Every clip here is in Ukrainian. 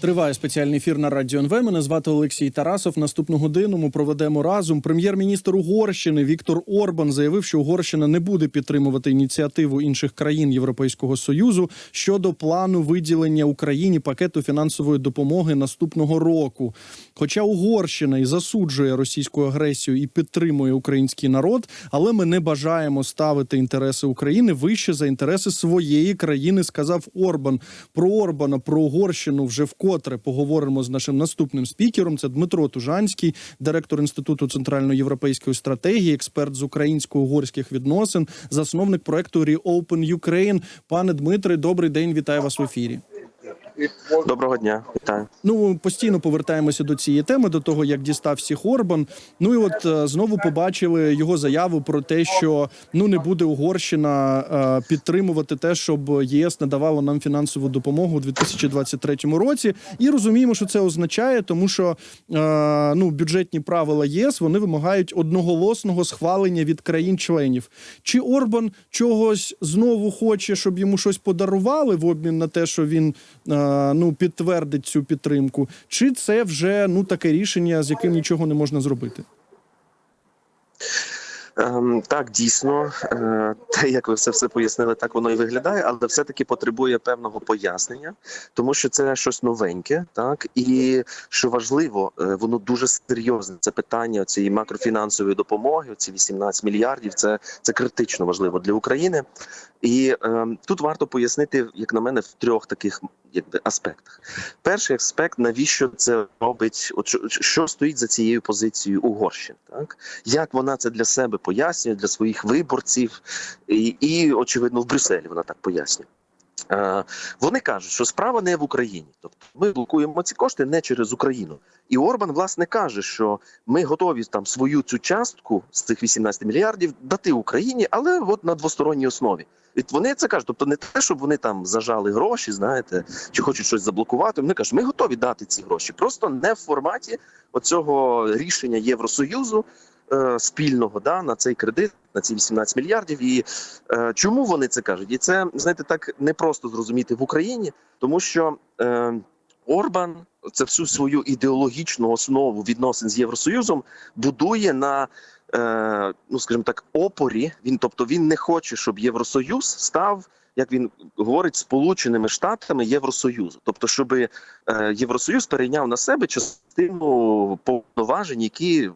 Триває спеціальний ефір на радіо НВ. Мене звати Олексій Тарасов. Наступну годину ми проведемо разом. Прем'єр-міністр Угорщини Віктор Орбан заявив, що Угорщина не буде підтримувати ініціативу інших країн Європейського союзу щодо плану виділення Україні пакету фінансової допомоги наступного року. Хоча Угорщина і засуджує російську агресію і підтримує український народ, але ми не бажаємо ставити інтереси України вище за інтереси своєї країни, сказав Орбан. Про Орбана, про Угорщину вже вкотре поговоримо з нашим наступним спікером. Це Дмитро Тужанський, директор інституту центральноєвропейської стратегії, експерт з українсько-угорських відносин, засновник проекту Reopen Ukraine. Пане Дмитре, добрий день, вітаю вас в ефірі. Доброго дня, вітаю. Ну постійно повертаємося до цієї теми, до того як дістав всіх Орбан. Ну і от е, знову побачили його заяву про те, що ну не буде Угорщина е, підтримувати те, щоб ЄС надавало нам фінансову допомогу у 2023 році. І розуміємо, що це означає, тому що е, ну бюджетні правила єС вони вимагають одноголосного схвалення від країн-членів. Чи Орбан чогось знову хоче, щоб йому щось подарували в обмін на те, що він ну підтвердить цю підтримку, чи це вже ну таке рішення, з яким нічого не можна зробити? Ем, так, дійсно, е, те, як ви все все пояснили, так воно і виглядає, але все-таки потребує певного пояснення, тому що це щось новеньке, так і що важливо, е, воно дуже серйозне. Це питання цієї макрофінансової допомоги. Ці 18 мільярдів. Це це критично важливо для України. І е, тут варто пояснити, як на мене, в трьох таких якби аспектах. Перший аспект, навіщо це робить, от що, стоїть за цією позицією Угорщини, так як вона це для себе пояснює, для своїх виборців, і, і очевидно, в Брюсселі вона так пояснює. Е, Вони кажуть, що справа не в Україні, тобто ми блокуємо ці кошти не через Україну. І Орбан власне каже, що ми готові там свою цю частку з цих 18 мільярдів дати Україні, але от на двосторонній основі. І вони це кажуть, тобто не те, щоб вони там зажали гроші, знаєте, чи хочуть щось заблокувати. Вони кажуть, ми готові дати ці гроші, просто не в форматі оцього рішення Євросоюзу е, спільного да на цей кредит, на ці 18 мільярдів. І е, чому вони це кажуть? І це знаєте, так непросто зрозуміти в Україні, тому що е, Орбан це всю свою ідеологічну основу відносин з Євросоюзом будує на е, ну скажімо так, опорі. Він, тобто, він не хоче, щоб Євросоюз став. Як він говорить, сполученими штатами Євросоюзу, тобто, щоб е, Євросоюз перейняв на себе частину повноважень, які,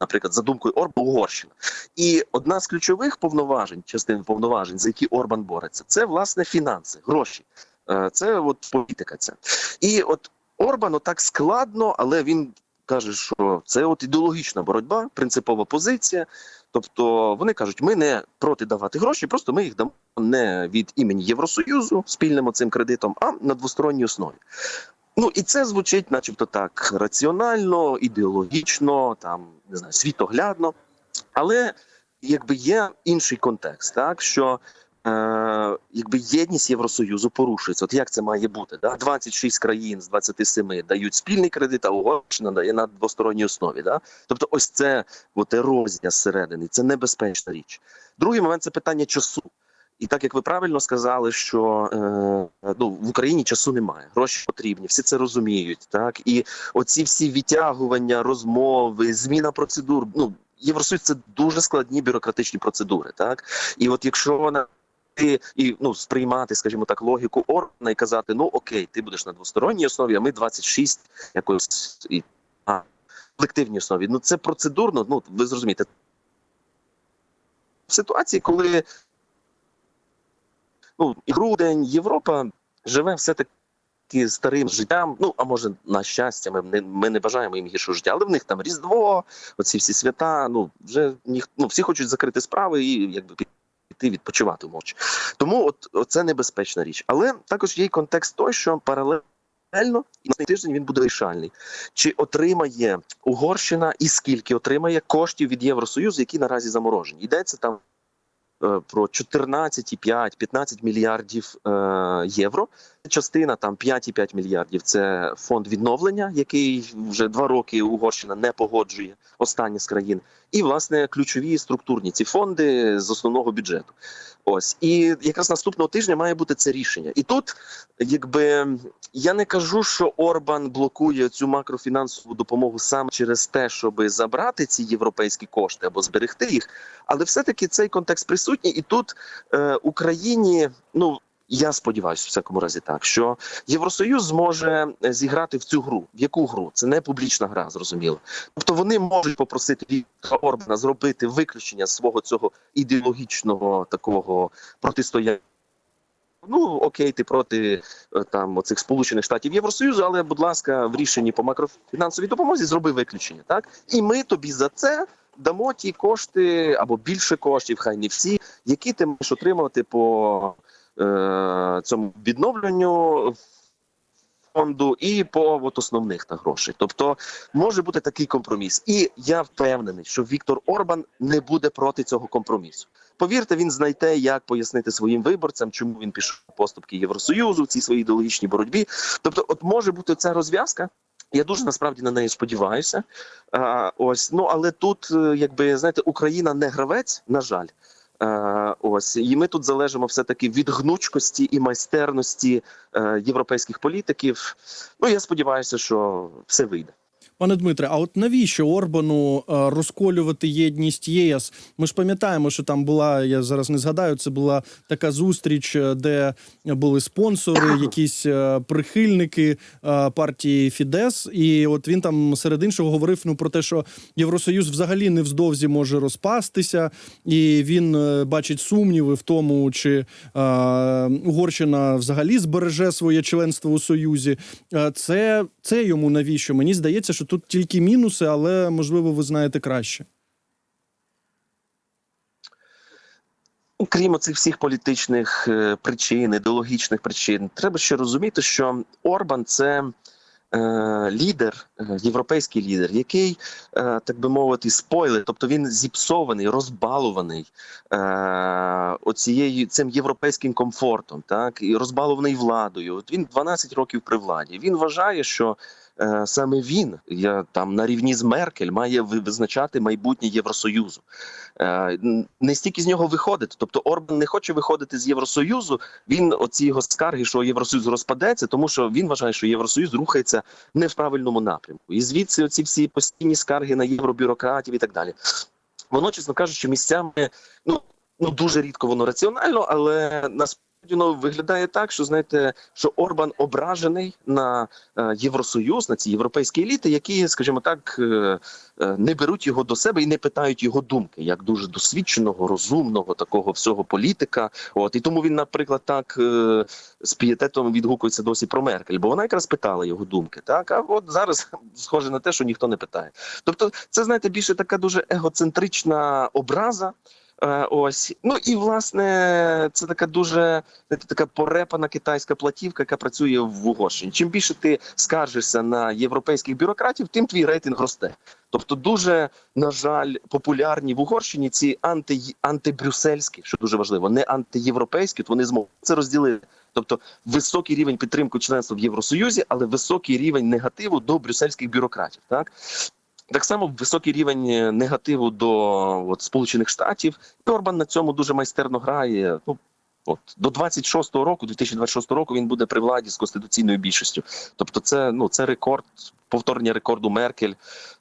наприклад, за думкою Орбана Угорщина, і одна з ключових повноважень, частин повноважень, за які Орбан бореться, це власне фінанси, гроші. Е, Це от політика. Ця і от Орбану так складно, але він каже, що це от ідеологічна боротьба, принципова позиція. Тобто вони кажуть, ми не проти давати гроші, просто ми їх дамо не від імені Євросоюзу спільним цим кредитом, а на двосторонній основі. Ну і це звучить, начебто, так раціонально, ідеологічно, там не знаю, світоглядно. Але якби є інший контекст, так що е, якби єдність Євросоюзу порушується. От як це має бути? Да? 26 країн з 27 дають спільний кредит, а Угорщина дає на двосторонній основі. Да? Тобто, ось це от ерозія зсередини, це небезпечна річ. Другий момент це питання часу. І так як ви правильно сказали, що е, ну, в Україні часу немає, гроші потрібні, всі це розуміють. Так і оці всі відтягування, розмови, зміна процедур. Ну Євросоюз це дуже складні бюрократичні процедури. Так і от якщо вона і ну сприймати, скажімо так, логіку Орбана і казати: ну окей, ти будеш на двосторонній основі, а ми 26 якось і а, колективній основі. Ну це процедурно. Ну ви зрозумієте. В ситуації, коли ну грудень Європа живе все таки старим життям. Ну а може на щастя, ми не ми не бажаємо їм гіршого життя, але в них там різдво, оці всі свята. Ну вже ніх, ну, всі хочуть закрити справи і якби піти відпочивати мовчи. Тому от, от це небезпечна річ. Але також є й контекст той, що паралельно. І на тиждень він буде вирішальний. Чи отримає Угорщина і скільки отримає коштів від Євросоюзу, які наразі заморожені? Йдеться там про 14,5-15 мільярдів е, євро. Частина там 5,5 мільярдів. Це фонд відновлення, який вже два роки Угорщина не погоджує останні з країн, і власне ключові структурні ці фонди з основного бюджету. Ось і якраз наступного тижня має бути це рішення. І тут, якби я не кажу, що Орбан блокує цю макрофінансову допомогу саме через те, щоб забрати ці європейські кошти або зберегти їх, але все-таки цей контекст присутній, і тут е, Україні, ну я сподіваюся, в всякому разі, так що Євросоюз зможе е, зіграти в цю гру. В яку гру? Це не публічна гра, зрозуміло. Тобто вони можуть попросити Віктора Орбана зробити виключення свого цього ідеологічного такого протистояння. Ну окей, ти проти е, там оцих сполучених штатів Євросоюзу, але будь ласка, в рішенні по макрофінансовій допомозі зроби виключення, так і ми тобі за це дамо ті кошти або більше коштів, хай не всі, які ти можеш отримувати по цьому відновленню фонду і по от, основних та грошей. Тобто може бути такий компроміс, і я впевнений, що Віктор Орбан не буде проти цього компромісу. Повірте, він знайде, як пояснити своїм виборцям, чому він пішов на поступки Євросоюзу в цій своїй ідеологічній боротьбі. Тобто, от може бути ця розв'язка. Я дуже насправді на неї сподіваюся. А, ось ну але тут, е, якби знаєте, Україна не гравець, на жаль. Е, ось і ми тут залежимо все таки від гнучкості і майстерності е, європейських політиків. Ну я сподіваюся, що все вийде. Пане Дмитре, а от навіщо Орбану е, розколювати єдність ЄС? Ми ж пам'ятаємо, що там була, я зараз не згадаю, це була така зустріч, е, де були спонсори, якісь е, прихильники партії Фідес. І от він там серед іншого говорив ну про те, що Євросоюз взагалі невздовзі може розпастися, і він бачить сумніви в тому, чи Угорщина взагалі збереже своє членство у Союзі. Це, це йому навіщо? Мені здається, що тут тільки мінуси, але можливо ви знаєте краще. Ну, Крім цих всіх політичних е, причин, ідеологічних причин, треба ще розуміти, що Орбан це е, лідер, е, європейський лідер, який, е, так би мовити, спойлер, тобто він зіпсований, розбалуваний е, оцією цим європейським комфортом, так і розбалований владою. От він 12 років при владі. Він вважає, що саме він, я там на рівні з Меркель, має визначати майбутнє Євросоюзу. Е, не стільки з нього виходити. Тобто Орбан не хоче виходити з Євросоюзу. Він оці його скарги, що Євросоюз розпадеться, тому що він вважає, що Євросоюз рухається не в правильному напрямку. І звідси оці всі постійні скарги на євробюрократів і так далі. Воно, чесно кажучи, місцями ну, ну дуже рідко воно раціонально, але насправді воно виглядає так, що знаєте, що Орбан ображений на е, Євросоюз, на ці європейські еліти, які, скажімо так, е, е, не беруть його до себе і не питають його думки, як дуже досвідченого, розумного такого всього політика. От і тому він, наприклад, так з пієтетом відгукується досі про Меркель, бо вона якраз питала його думки. Так, а от зараз схоже на те, що ніхто не питає. Тобто, це знаєте, більше така дуже егоцентрична образа. Е, Ось ну і власне це така дуже така порепана китайська платівка, яка працює в Угорщині. Чим більше ти скаржишся на європейських бюрократів, тим твій рейтинг росте. Тобто, дуже на жаль, популярні в Угорщині ці анти антибрюссельські, що дуже важливо, не антиєвропейські. То вони зможуть це розділити. Тобто високий рівень підтримки членства в Євросоюзі, але високий рівень негативу до брюссельських бюрократів. Так так само високий рівень е, негативу до от, Сполучених Штатів. І Орбан на цьому дуже майстерно грає. Ну от до 26-го року, 2026 року, він буде при владі з конституційною більшістю. Тобто, це ну це рекорд, повторення рекорду Меркель.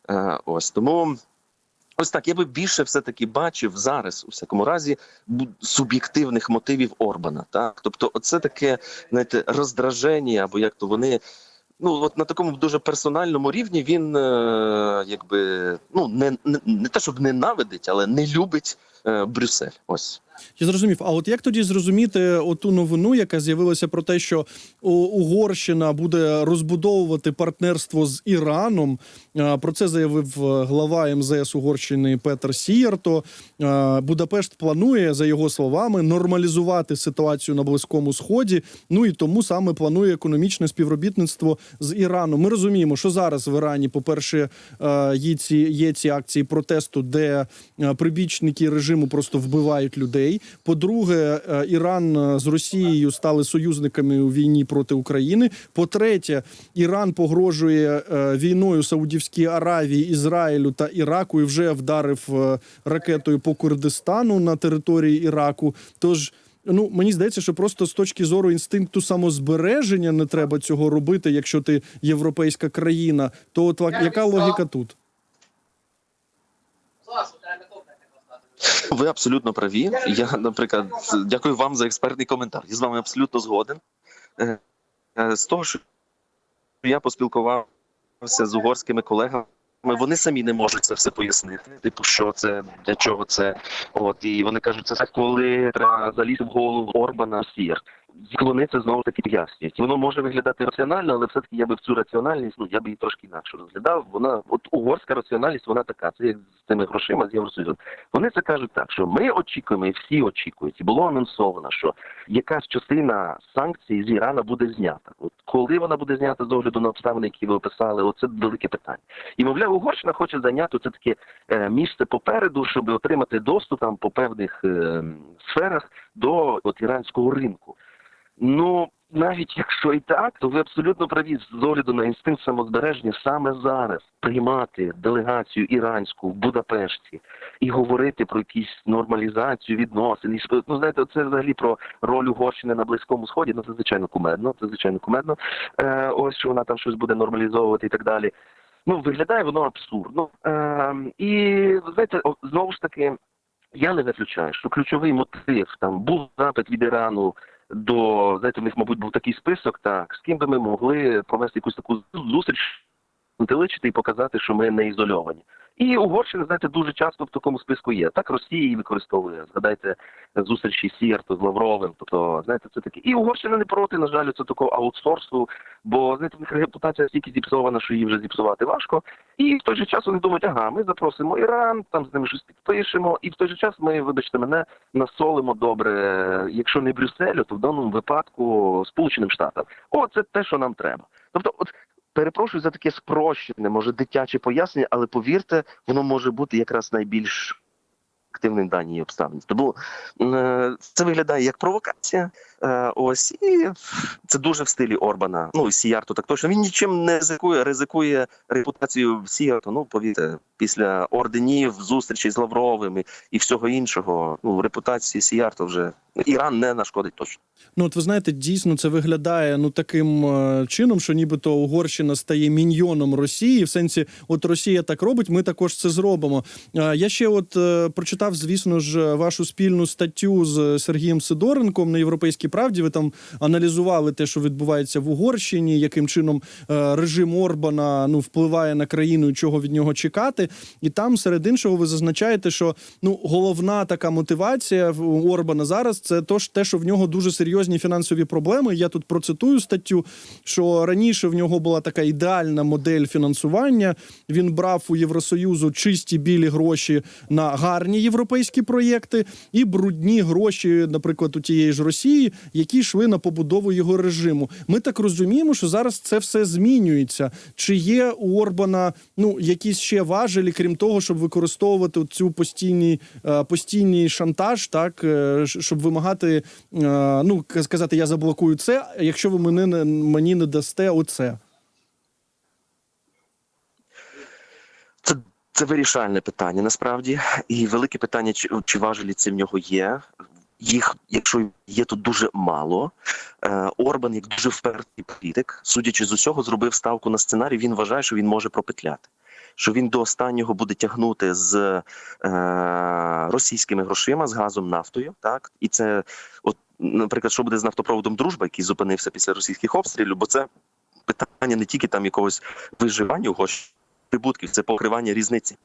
Е, ось тому. Ось так, я би більше все таки бачив зараз, у всякому разі, суб'єктивних мотивів Орбана. Так, тобто, оце таке знаєте, роздраження, або як то вони ну от на такому дуже персональному рівні він е, якби ну не, не, не те, щоб ненавидить, але не любить Брюссель. Ось. Я зрозумів. А от як тоді зрозуміти оту новину, яка з'явилася про те, що Угорщина буде розбудовувати партнерство з Іраном? Про це заявив е, глава МЗС Угорщини Петер Сієрто. Будапешт планує, за його словами, нормалізувати ситуацію на Близькому Сході. Ну і тому саме планує економічне співробітництво з Іраном. Ми розуміємо, що зараз в Ірані, по перше, є ці, є ці акції протесту, де е, прибічники режиму режиму просто вбивають людей. По-друге, е, Іран е, з Росією стали союзниками у війні проти України. По-третє, Іран погрожує е, війною Саудівській Аравії, Ізраїлю та Іраку і вже вдарив ракетою по Курдистану на території Іраку. Тож. Ну, мені здається, що просто з точки зору інстинкту самозбереження не треба цього робити, якщо ти європейська країна. То от яка логіка тут? Ви абсолютно праві. Я, наприклад, дякую вам за експертний коментар. Я з вами абсолютно згоден. Е, е, З того, що я поспілкувався з угорськими колегами. Вони самі не можуть це все пояснити. Типу, що це для чого це? От і вони кажуть, це коли треба залізти в голову Орбана Сір. Вони це знову таки пояснюють. Воно може виглядати раціонально, але все-таки я би в цю раціональність, ну я би її трошки інакше розглядав. Вона от угорська раціональність, вона така. Це як з цими грошима з Євросоюзом. Вони це кажуть так, що ми очікуємо, і всі очікують, і було анонсовано, що якась частина санкцій з Ірана буде знята. От коли вона буде знята з огляду на обставини, які ви описали, оце велике питання. І мовляв, Угорщина хоче зайняти це таке е, місце попереду, щоб отримати доступ там по певних е, сферах до от іранського ринку. Ну навіть якщо і так, то ви абсолютно праві з огляду на інстинкт самозбереження саме зараз приймати делегацію іранську в Будапешті і говорити про якісь нормалізацію відносин. Ну знаєте, це взагалі про роль Угорщини на близькому сході. Ну це звичайно кумедно. Це звичайно кумедно. Е, ось що вона там щось буде нормалізовувати і так далі. Ну виглядає воно абсурдно. Е, і знаєте, знову ж таки. Я не виключаю, що ключовий мотив там був запит від Ірану до знаєте, у них, мабуть, був такий список, так з ким би ми могли провести якусь таку зустріч, інтеличити і показати, що ми не ізольовані. І Угорщина, знаєте, дуже часто в такому списку є. Так Росія її використовує. Згадайте зустрічі Сієрто з Лавровим. Тобто, знаєте, це таке. І Угорщина не проти, на жаль, це такого аутсорсу, бо знаєте, в них репутація стільки зіпсована, що її вже зіпсувати важко. І в той же час вони думають, ага, ми запросимо Іран, там з ними щось підпишемо, і в той же час ми, вибачте мене, насолимо добре, якщо не Брюсселю, то в даному випадку Сполученим Штатам. О, це те, що нам треба. Тобто, от перепрошую за таке спрощене, може дитяче пояснення, але повірте, воно може бути якраз найбільш активним в даній обставині. Тому е, це виглядає як провокація. Е, ось і це дуже в стилі Орбана. Ну і Сіярто так точно. Він нічим не ризикує, ризикує репутацію Сіярто. Ну повірте, після орденів, зустрічей з Лавровим і, і всього іншого. Ну репутації Сіярто вже Іран не нашкодить точно. Ну, от ви знаєте, дійсно це виглядає ну таким е, чином, що нібито Угорщина стає міньйоном Росії. В сенсі, от Росія так робить, ми також це зробимо. Е, я ще от е, прочитав, звісно ж, вашу спільну статтю з Сергієм Сидоренком на Європейській правді. Ви там аналізували те, що відбувається в Угорщині, яким чином е, режим Орбана ну впливає на країну, і чого від нього чекати. І там, серед іншого, ви зазначаєте, що ну головна така мотивація в Орбана зараз це то те, що в нього дуже серйозні фінансові проблеми. Я тут процитую статтю, що раніше в нього була така ідеальна модель фінансування. Він брав у Євросоюзу чисті білі гроші на гарні європейські проєкти і брудні гроші, наприклад, у тієї ж Росії, які йшли на побудову його режиму. Ми так розуміємо, що зараз це все змінюється. Чи є у Орбана ну якісь ще важелі, крім того, щоб використовувати цю постійний, е, постійний шантаж, так е, щоб вимагати, е, ну сказати, я заблокую це, якщо ви мене не- мені не дасте оце. Це, це вирішальне питання насправді, і велике питання, чи, чи важелі ці в нього є. Їх, якщо є, то дуже мало. Е, Орбан, як дуже впертий політик, судячи з усього, зробив ставку на сценарій. Він вважає, що він може пропетляти. Що він до останнього буде тягнути з е, російськими грошима, з газом, нафтою. Так і це, от, наприклад, що буде з нафтопроводом дружба, який зупинився після російських обстрілів, бо це питання не тільки там якогось виживання, угорщини, прибутків, це покривання різниці.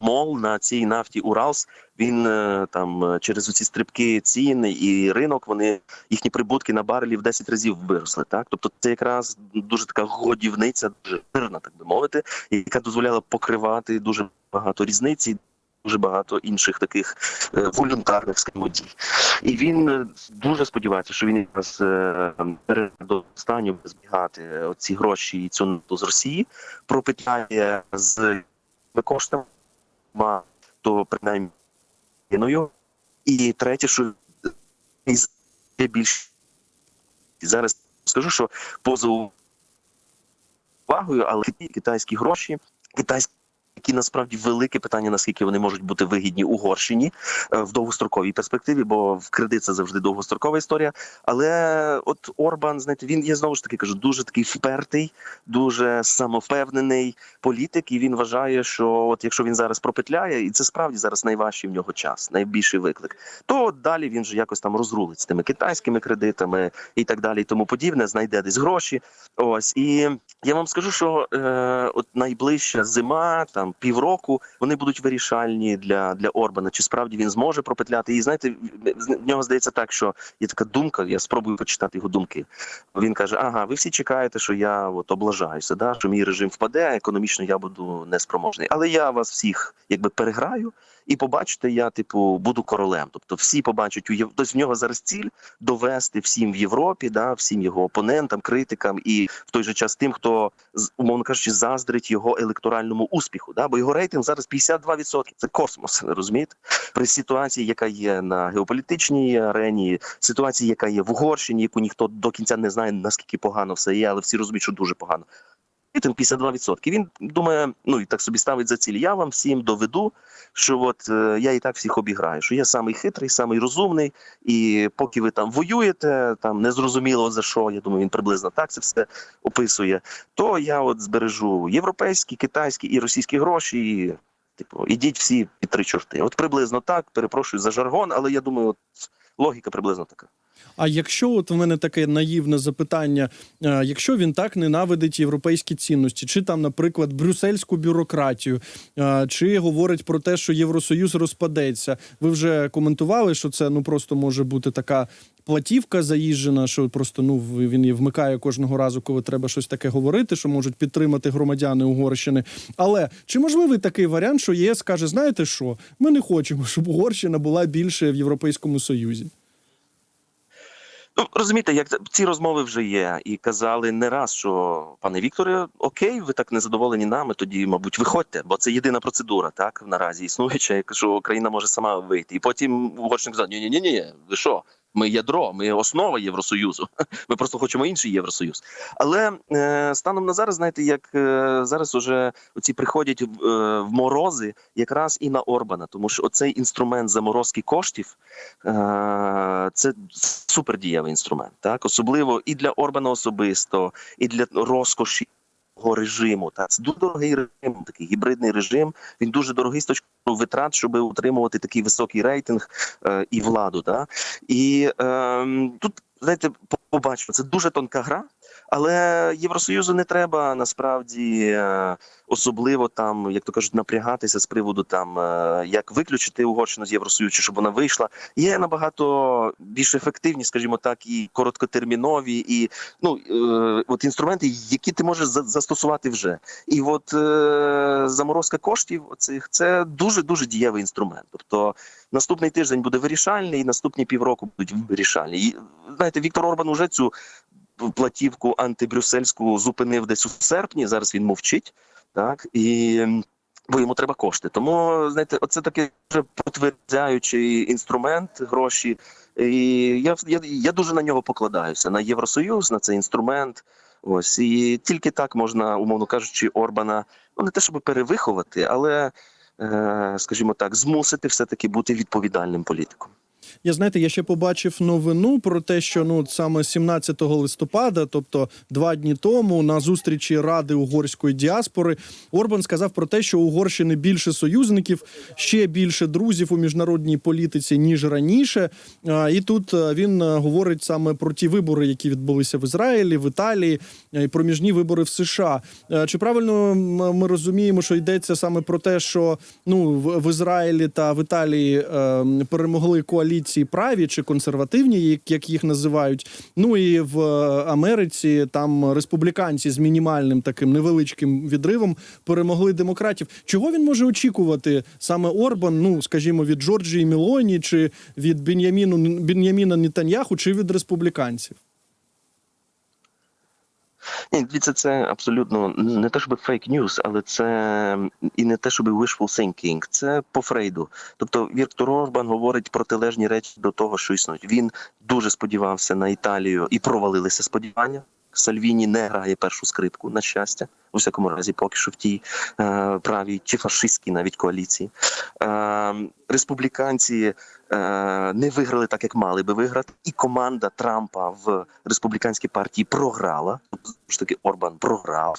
Мол на цій нафті Уралс він е, там е, через оці стрибки цін і ринок. Вони їхні прибутки на барелі в 10 разів виросли. Так, тобто це якраз дуже така годівниця, дуже жирна, так би мовити, яка дозволяла покривати дуже багато різниці. Дуже багато інших таких е, волюнтарних скажімо, дій. І він е, дуже сподівається, що він якраз е, до останнього збігати оці гроші і цю з Росії, пропитає з коштами, то принаймні. І третє, що більш зараз скажу, що поза увагою, але китайські гроші, китайські. Які насправді велике питання, наскільки вони можуть бути вигідні Угорщині е, в довгостроковій перспективі, бо в кредит це завжди довгострокова історія. Але от Орбан, знаєте, він є знову ж таки кажу, дуже такий впертий, дуже самовпевнений політик, і він вважає, що от якщо він зараз пропетляє, і це справді зараз найважчий в нього час, найбільший виклик, то далі він же якось там розрулить з тими китайськими кредитами і так далі, і тому подібне, знайде десь гроші. Ось і я вам скажу, що е, от найближча зима, там півроку, вони будуть вирішальні для, для Орбана. Чи справді він зможе пропетляти? І знаєте, в нього здається так, що є така думка. Я спробую почитати його думки. Він каже: Ага, ви всі чекаєте, що я от облажаюся, да що мій режим впаде, економічно я буду неспроможний. Але я вас всіх якби переграю. І побачите, я типу буду королем. Тобто всі побачать у. Тобто в нього зараз ціль довести всім в Європі, да, всім його опонентам, критикам і в той же час тим, хто умовно кажучи, заздрить його електоральному успіху. Да, бо його рейтинг зараз 52%. Це космос. Розумієте? При ситуації, яка є на геополітичній арені, ситуації, яка є в Угорщині, яку ніхто до кінця не знає, наскільки погано все є, але всі розуміють, що дуже погано. Рейтинг 52%. Він думає, ну і так собі ставить за ціль. Я вам всім доведу, що от е, я і так всіх обіграю, що я самий хитрий, самий розумний, і поки ви там воюєте, там незрозуміло за що, я думаю, він приблизно так це все описує. То я от збережу європейські, китайські і російські гроші. І, типу, ідіть всі під три чорти. От приблизно так. Перепрошую за жаргон, але я думаю, от логіка приблизно така. А якщо от в мене таке наївне запитання, е, якщо він так ненавидить європейські цінності, чи там, наприклад, брюссельську бюрократію, е, чи говорить про те, що Євросоюз розпадеться, ви вже коментували, що це ну просто може бути така платівка заїжджена, що просто ну він її вмикає кожного разу, коли треба щось таке говорити, що можуть підтримати громадяни Угорщини. Але чи можливий такий варіант, що ЄС каже, знаєте що, ми не хочемо, щоб Угорщина була більше в Європейському Союзі? Ну розумієте, як ці розмови вже є, і казали не раз, що пане Вікторе, окей, ви так не задоволені нами. Тоді, мабуть, виходьте, бо це єдина процедура, так наразі існуюча, що Україна може сама вийти. І потім угорщик казав, ні, ні, ні, ні, ви що? Ми ядро, ми основа Євросоюзу. Ми просто хочемо інший Євросоюз. Але е, станом на зараз, знаєте, як е, зараз уже оці приходять е, в морози якраз і на Орбана, тому що оцей інструмент заморозки коштів е, це супердієвий інструмент, так особливо і для Орбана особисто, і для розкоші режиму. Так, це дуже дорогий режим, такий гібридний режим. Він дуже дорогий з точки витрат, щоб утримувати такий високий рейтинг е, і владу. Да? І е, тут знаєте, побачимо, це дуже тонка гра. Але Євросоюзу не треба насправді е, особливо там, як то кажуть, напрягатися з приводу там, е, як виключити Угорщину з Євросоюзу, щоб вона вийшла. Є набагато більш ефективні, скажімо так, і короткотермінові, і ну е, от інструменти, які ти можеш застосувати вже. І от заморозка коштів оцих це дуже дуже дієвий інструмент. Тобто наступний тиждень буде вирішальний, і наступні півроку будуть вирішальні. І знаєте, Віктор Орбан уже цю платівку антибрюссельську зупинив десь у серпні. Зараз він мовчить, так і. Бо йому треба кошти. Тому знаєте, оце такий вже потверджаючий інструмент, гроші. І я, я, я дуже на нього покладаюся на Євросоюз, на цей інструмент. Ось і тільки так можна, умовно кажучи, Орбана ну не те, щоб перевиховати, але, е, скажімо так, змусити все-таки бути відповідальним політиком. Я знаєте, я ще побачив новину про те, що ну саме 17 листопада, тобто два дні тому, на зустрічі Ради угорської діаспори, Орбан сказав про те, що Угорщини більше союзників, ще більше друзів у міжнародній політиці ніж раніше. І тут е, він е, говорить саме про ті вибори, які відбулися в Ізраїлі, в Італії, е, і про міжні вибори в США. Чи правильно ми розуміємо, що йдеться саме про те, що ну в, Ізраїлі та в Італії перемогли коаліції праві чи консервативні, як, як їх називають. Ну і в е, Америці там республіканці з мінімальним таким невеличким відривом перемогли демократів. Чого він може очікувати саме Орбан? Ну скажімо, від Джорджії Мілоні, чи від Бін'яміну Бін'яміна Нітаньяху, чи від республіканців? Ні, дивіться, це абсолютно не те, щоб фейк ньюс, але це і не те, щоб wishful thinking. Це по Фрейду. Тобто Віктор Орбан говорить протилежні речі до того, що існують. Він дуже сподівався на Італію і провалилися сподівання. Сальвіні не грає першу скрипку, на щастя, у всякому разі, поки що в тій е, правій чи фашистській навіть коаліції. Е, республіканці е, не виграли так, як мали би виграти, і команда Трампа в республіканській партії програла. Ж таки, Орбан програв.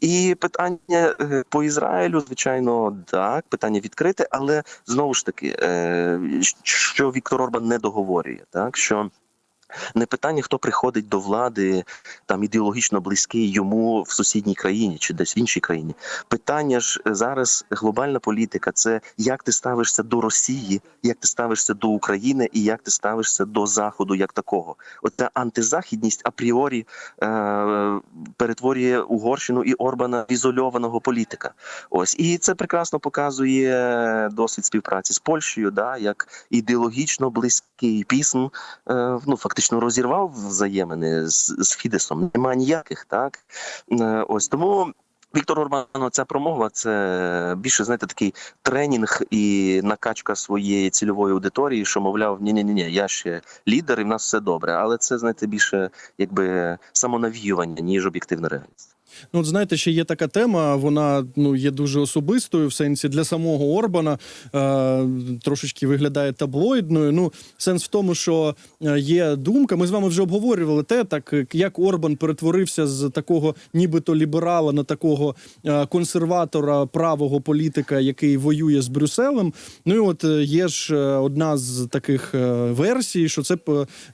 І питання е, по Ізраїлю, звичайно, так, питання відкрите, але знову ж таки, е, що Віктор Орбан не договорює, так що. Не питання, хто приходить до влади там ідеологічно близький йому в сусідній країні чи десь в іншій країні. Питання ж зараз глобальна політика це як ти ставишся до Росії, як ти ставишся до України і як ти ставишся до Заходу як такого. Оця антизахідність апріорі е, перетворює Угорщину і Орбана в ізольованого політика. Ось і це прекрасно показує досвід співпраці з Польщею, да, як ідеологічно близький пісм е, ну фактично розірвав взаємини з, з Фідесом. Нема ніяких, так Е, ось тому. Віктор Орбан, ця промова це більше знаєте такий тренінг і накачка своєї цільової аудиторії, що мовляв, ні ні ні я ще лідер, і в нас все добре. Але це знаєте більше якби самонавіювання ніж об'єктивна реальність. Ну, от знаєте, ще є така тема, вона ну є дуже особистою в сенсі для самого Орбана е, трошечки виглядає таблоїдною. Ну, сенс в тому, що е, є думка. Ми з вами вже обговорювали те, так як Орбан перетворився з такого, нібито ліберала на такого е, консерватора правого політика, який воює з Брюсселем. Ну і от е, є ж е, одна з таких е, версій, що це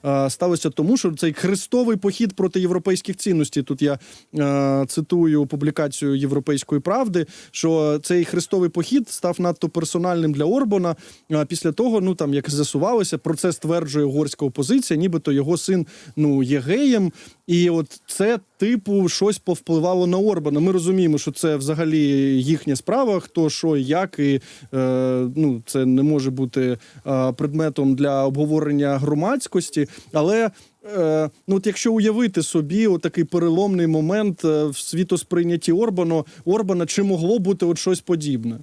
е, сталося тому, що цей хрестовий похід проти європейських цінностей. Тут я е, цитую публікацію Європейської правди, що цей хрестовий похід став надто персональним для Орбана. А після того, ну там як з'ясувалося, про це стверджує угорська опозиція, нібито його син ну є геєм. І от це типу щось повпливало на Орбана. Ми розуміємо, що це взагалі їхня справа, хто що як, і е, ну це не може бути е, предметом для обговорення громадськості, але. Е, ну, от якщо уявити собі отакий переломний момент е, в світосприйнятті Орбана, Орбана, чи могло бути от щось подібне?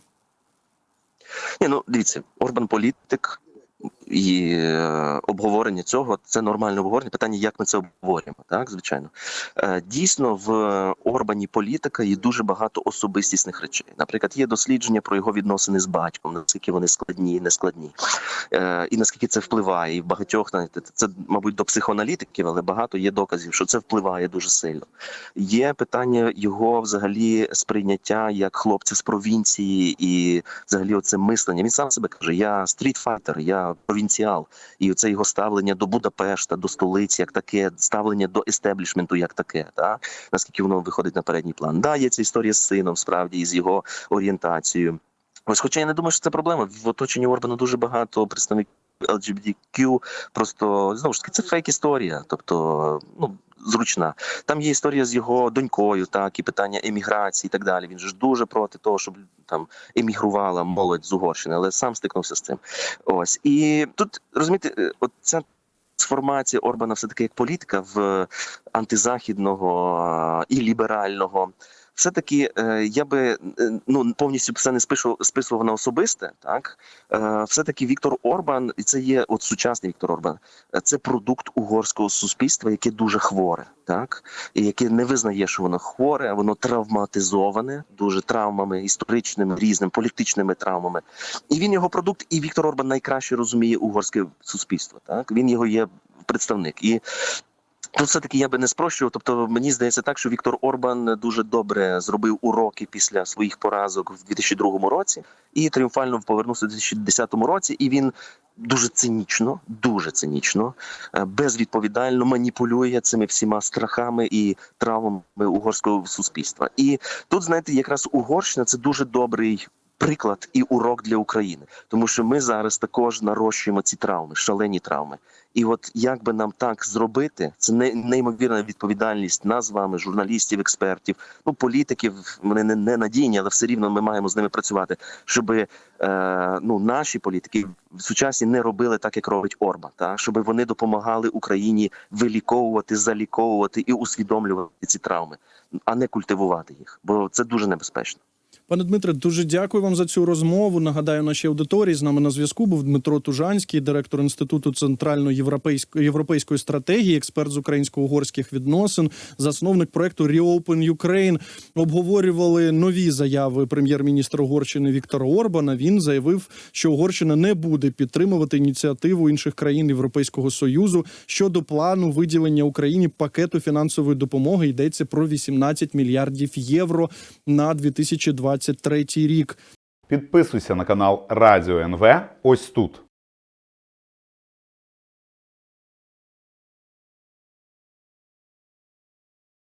Ні, ну дивіться, Орбан політик і е, обговорення цього це нормальне обговорення. Питання, як ми це обговорюємо, так звичайно. Е, дійсно, в Орбані політика є дуже багато особистісних речей. Наприклад, є дослідження про його відносини з батьком, наскільки вони складні і нескладні, е, і наскільки це впливає. І в багатьох це, мабуть, до психоаналітиків, але багато є доказів, що це впливає дуже сильно. Є питання його взагалі сприйняття як хлопця з провінції, і взагалі оце мислення. Він сам себе каже: я стрітфайтер, я провінціал, і це його ставлення до Будапешта, до столиці, як таке, ставлення до естеблішменту, як таке, та наскільки воно виходить на передній план. Да, є ця історія з сином, справді, і з його орієнтацією. Ось, хоча я не думаю, що це проблема. В оточенні Орбана дуже багато представників LGBTQ, просто знову ж таки це фейк історія, тобто ну. Зручна там є історія з його донькою, так і питання еміграції, і так далі. Він ж дуже проти того, щоб там емігрувала молодь з Угорщини, але сам стикнувся з цим. Ось і тут розумієте, е, от ця трансформація Орбана, все таки як політика в антизахідного і ліберального. Все таки е, я би е, ну повністю все не спишу списував на особисте. Так е, все таки Віктор Орбан, і це є от сучасний Віктор Орбан. Це продукт угорського суспільства, яке дуже хворе, так і яке не визнає, що воно хворе, а воно травматизоване, дуже травмами історичними, різними політичними травмами. І він його продукт, і Віктор Орбан найкраще розуміє угорське суспільство. Так він його є представник і. Тут все-таки я би не спрощував. Тобто мені здається так, що Віктор Орбан дуже добре зробив уроки після своїх поразок в 2002 році і тріумфально повернувся у 2010 році. І він дуже цинічно, дуже цинічно, е, безвідповідально маніпулює цими всіма страхами і травмами угорського суспільства. І тут, знаєте, якраз Угорщина це дуже добрий приклад і урок для України, тому що ми зараз також нарощуємо ці травми, шалені травми. І от як би нам так зробити, це не неймовірна відповідальність нас з вами, журналістів, експертів, ну політиків. Вони не, не надійні, але все рівно ми маємо з ними працювати, щоб е, ну наші політики сучасні не робили так, як робить Орбан, та щоб вони допомагали Україні виліковувати, заліковувати і усвідомлювати ці травми, а не культивувати їх, бо це дуже небезпечно. Пане Дмитре, дуже дякую вам за цю розмову. Нагадаю, нашій аудиторії з нами на зв'язку був Дмитро Тужанський, директор інституту центрально-європейської європейської стратегії, експерт з українсько-угорських відносин, засновник проекту Reopen Ukraine. Обговорювали нові заяви прем'єр-міністра Угорщини Віктора Орбана. Він заявив, що Угорщина не буде підтримувати ініціативу інших країн Європейського союзу щодо плану виділення Україні пакету фінансової допомоги. Йдеться про 18 мільярдів євро на 2023 рік. Підписуйся на канал Радіо НВ ось тут.